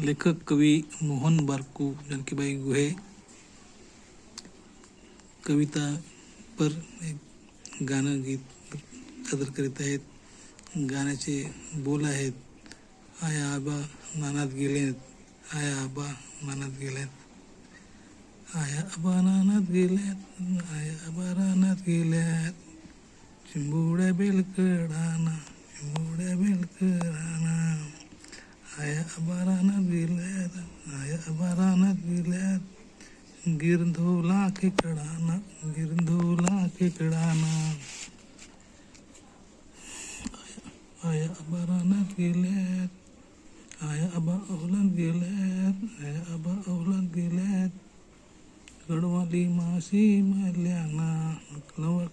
लेखक कवी मोहन बारकू जानकीबाई गुहे कविता पर एक गाणं गीत सादर करीत आहेत. गाण्याचे बोल आहेत आया आबा नानात गेलेत आया आबा नानात गेल्यात आया आबा नानात गेल्यात आया आबा रानात गेल्यात चिंबुड्या बेलकडाना चिंबुड्या बेलकड आया आबा रानात गेल्यात आया आबा रानात गेल्यात गिरधोला खेकडाना गिरधोला खेकडाना आया आबा रानात गेल्यात आया आबा अवलात गेल्यात आया आबा अवलात गेल्यात कडवाली माशी मरल्याना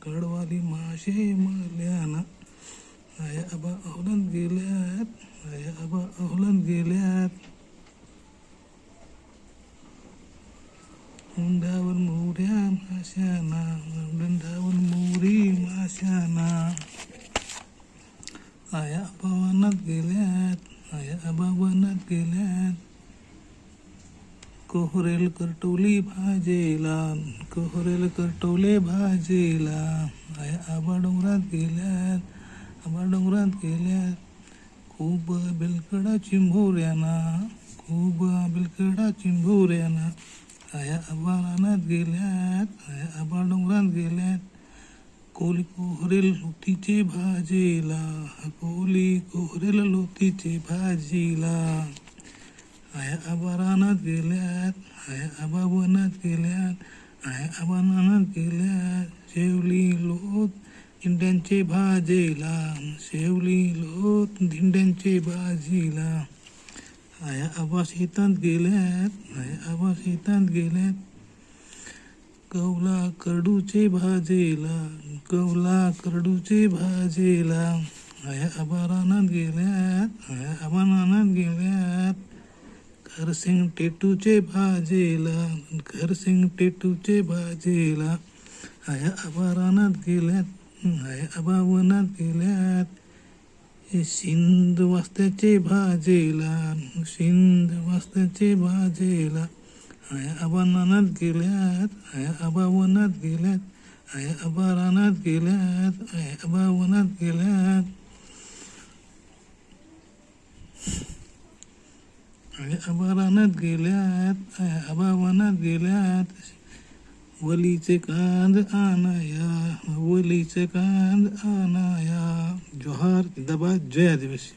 कडवाली माशी मरल्याना आया आबा अवलात गेल्यात आया आबा अवलात गेल्यात उंडावर मोऱ्या माशाना उंडावर मोरी माशाना आया आबा गेल्यात आया आबावनात गेल्यात कोहरेल करटोली भाजेला कोहरेल करटोले भाजेला आया आबा डोंगरात गेल्यात आबा डोंगरात गेल्यात खूप बेलकडा चिंभोऱ्याना खूप बेलकडा चिंभोऱ्याना आया आबा रानात गेल्यात आया आबा डोंगरात गेल्यात. कोली कोहरेल लोतीचे भाजीला कोली कोहरेल लोतीचे भाजीला. आया आबा रानात गेल्यात आया आबा वनात गेल्यात आया आबा नानात गेल्यात. शेवली लोत धिंड्यांचे भाजीला शेवली लोत धिंड्यांचे भाजीला. आया आवाज हितांत गेल्यात आया आवाज हितांत गेल्यात कौला करडूचे भाजेला कौला करडूचे भाजेला। आया आबारानात गेल्यात आया आबा गेल्यात घरसिंग टेटूचे भाजेला खरसिंग टेटूचे भाजेला। आया आबारानात गेल्यात आया आबावनात गेल्यात हे शिंद वाजत्याचे भाजेला शिंद वाजत्याचे भाजेला. आया आबा नानात गेल्यात आया आबा वनात गेल्यात आया आबा रानात गेल्यात आया आबा वनात गेल्यात. आया आबा रानात गेल्यात आया आबा वनात गेल्यात वलीचे कांद आनाया वलीचे कांद आनाया जोहार जिंदाबाद जय आदिवासी